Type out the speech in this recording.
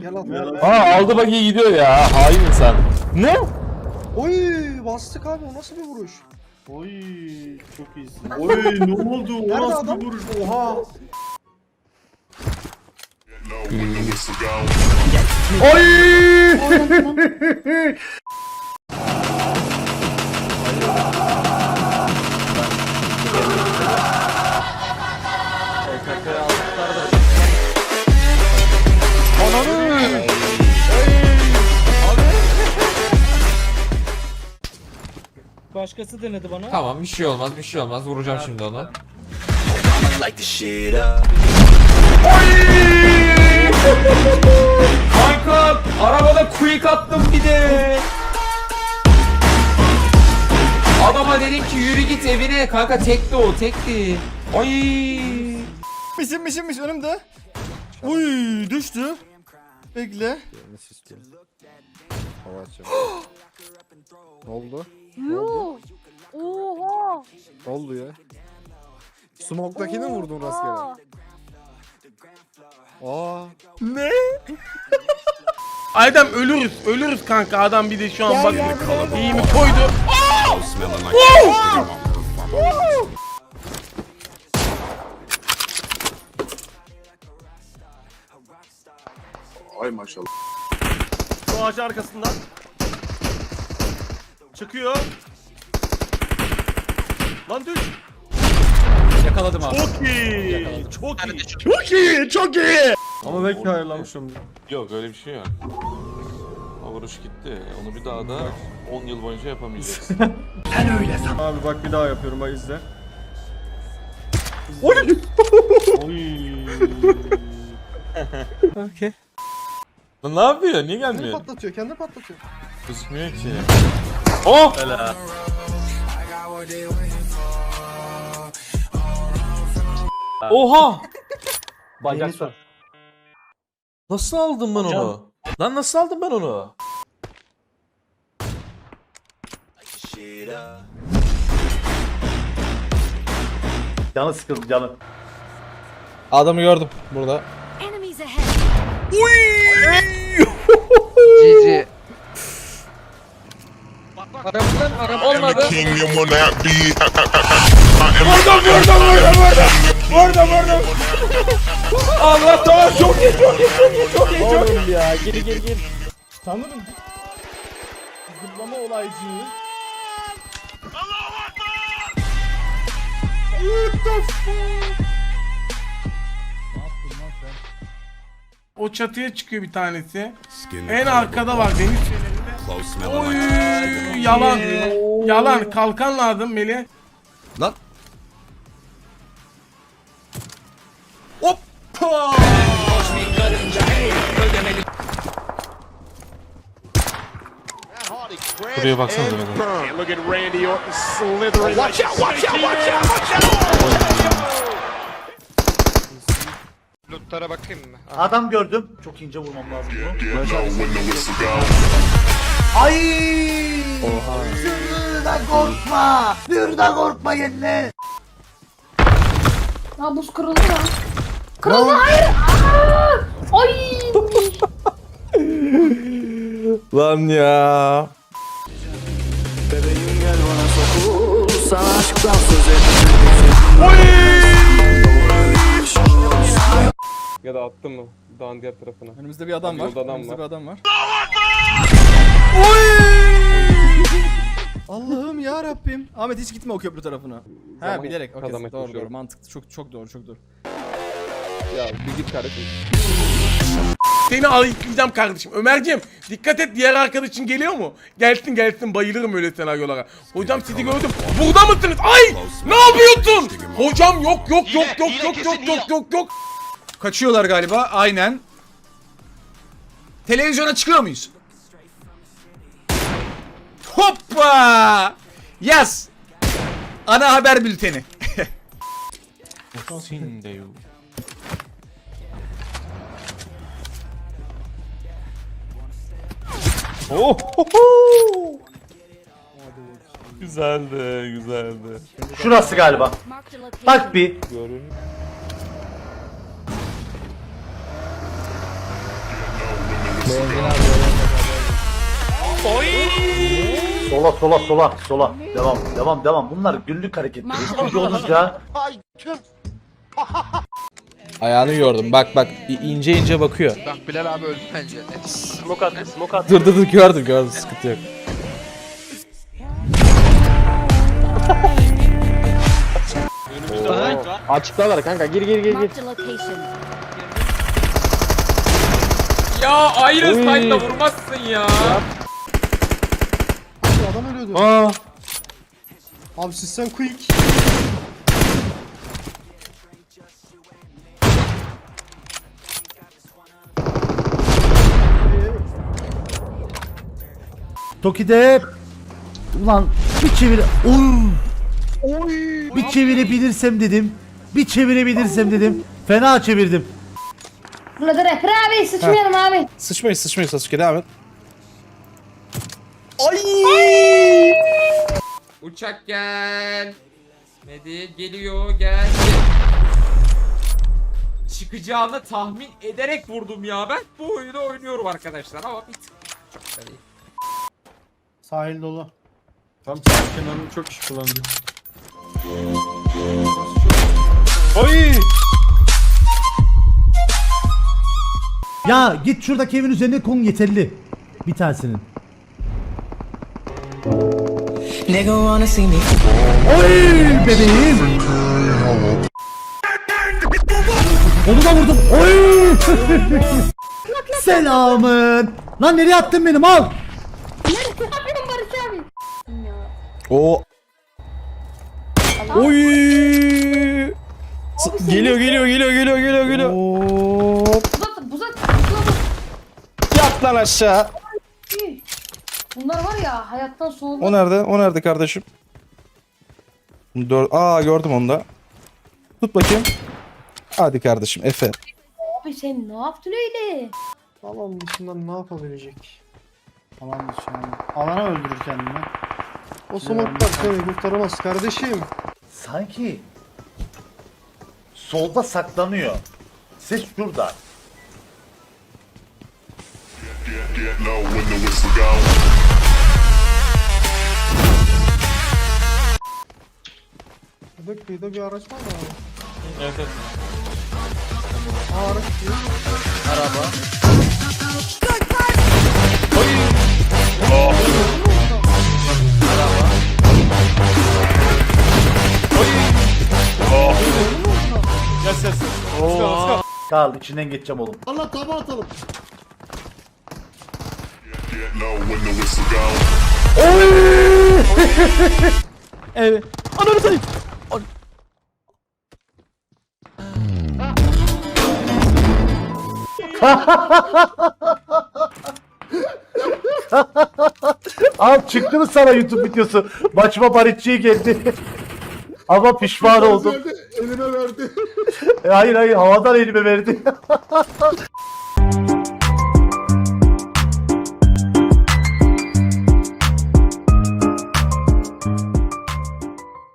Gel. Aa aldı bak iyi gidiyor ya. Hain insan. Ne? Oy bastık abi o nasıl bir vuruş? Oy çok iyisin. Oy ne oldu? O Nerede nasıl adam? bir vuruş? Oha. Başkası denedi bana. Tamam bir şey olmaz bir şey olmaz. Vuracağım şimdi onu. Kanka arabada quick attım bir de. Adama dedim ki yürü git evine. Kanka tekti o tekti. Ay. Mişim mişim miş önümde. Uy düştü. Bekle. Ne oldu? Yuh. Oha. Ne oldu ya? Smoke'dakini mi vurdun rastgele? Aa. Adem ölürüz, ölürüz kanka. Adam bir de şu an bak iyi mi koydu? Ay maşallah. Şu ağaç arkasından. Çıkıyor. Lan düş. Yakaladım abi. Çok iyi. Çok iyi. Çok iyi. Çok iyi. Ama belki hayırlanmışım. Yok öyle bir şey yok. O vuruş gitti. Onu bir daha da 10 yıl boyunca yapamayacaksın. Abi bak bir daha yapıyorum bak izle. Lan ne yapıyor? Niye Kendini gelmiyor? patlatıyor kendini patlatıyor. Gözükmüyor ki. Oh! Oha! Bacak Nasıl aldım ben onu? Lan nasıl aldım ben onu? Canı sıkıldı canı. Adamı gördüm burada. Enemies ahead. GG. Araptan Arap olmadı. Vurdum vurdum vurdum vurdum. Vurdum vurdum. Allah tamam çok iyi çok iyi çok iyi çok iyi çok iyi. Oğlum ya geri geri geri. Tanırım. Zıplama olaycıyı. Allah'u Akbar! What the fuck? O çatıya çıkıyor bir tanesi. En arkada var deniz fenerinde. Oy yalan. Yalan. Kalkan lazım Melih. Lan. Buraya baksana Mehmet. Look at Randy Orton slithering. Watch out, watch out, watch out, watch out. Lootlara bakayım mı? Adam gördüm. Çok ince vurmam lazım bunu. Ay! Sürüden korkma! Sürüden korkma yenile! Ya buz kırıldı ya. Kırıldı hayır. Aa! Ay. Lan ya. Ya da attım mı? Dağın diğer tarafına. Önümüzde bir adam var. Yolda adam Önümüzde var. bir adam var. Allah'ım ya Rabbim. Ahmet hiç gitme o köprü tarafına. Ha Zaman bilerek. Okey. kazanmaya Doğru doğru. çalışıyorum. Mantıklı. Çok çok doğru çok doğru. Ya bir git kardeşim. Seni ayıklayacağım kardeşim. Ömerciğim dikkat et diğer arkadaşın geliyor mu? Gelsin gelsin bayılırım öyle senaryolara. Hocam sizi gördüm. Burada mısınız? Ay! Ne yapıyorsun? Hocam yok yok yok yok yok yok yok yok yok. Kaçıyorlar galiba. Aynen. Televizyona çıkıyor muyuz? Hoppa! Yaz. Ana haber bülteni. Sindeyu. Oh! Güzeldi, güzeldi. Şurası galiba. Bak bir. Görün. Sola sola sola sola. Devam devam devam. Bunlar günlük hareketler. Hiçbir olunca Ayağını gördüm. Bak bak i- ince ince bakıyor. Bak Bilal abi öldü bence. Smoke attı, smoke attı. Dur dur dur gördüm gördüm sıkıntı yok. Açıklarlar kanka gir gir gir gir. Marked a location. Ya ayrı side'la vurmazsın ya. Adam ölüyordu. Aa. Abi sistem quick. Toki'de ulan bir çevir Oy. Bir çevirebilirsem dedim. Bir çevirebilirsem dedim. Fena çevirdim. Burada rapper abi sıçmıyorum abi. Sıçmayın sıçmayın Sasuke devam et. Uçak gel. Hadi geliyor gel. Çıkacağını tahmin ederek vurdum ya ben. Bu oyunu oynuyorum arkadaşlar ama bir tık. Sahil dolu. Tam sağ kenarını çok kişi kullandı. Oy! Ya git şuradaki evin üzerine kon yeterli. Bir tanesinin. Oy bebeğim. Onu da vurdum. Oy. Selamın. Lan nereye attın benim al. Ne yapıyorsun Barış abi? O Oy! Geliyor geliyor geliyor geliyor geliyor geliyor. Hop. Yat lan aşağı. Bunlar var ya hayattan soğumak. O nerede? O nerede kardeşim? Dör Aa gördüm onu da. Tut bakayım. Hadi kardeşim Efe. Abi sen ne yaptın öyle? Alan dışından ne yapabilecek? Alan dışı yani. Alana öldürür kendini. O smoklar seni kurtaramaz kardeşim. Sanki solda saklanıyor. Ses şurada. Burada kıyıda bir araç var mı abi? Evet evet. Aa araç diyor. Yes yes. Kal içinden geçeceğim oğlum. Allah taba atalım. Evet. Ananı satayım. Al çıktı mı sana YouTube videosu? Başıma barışçıya geldi. Ama pişman oldum. Elime verdi. E, hayır hayır havadan elime verdi.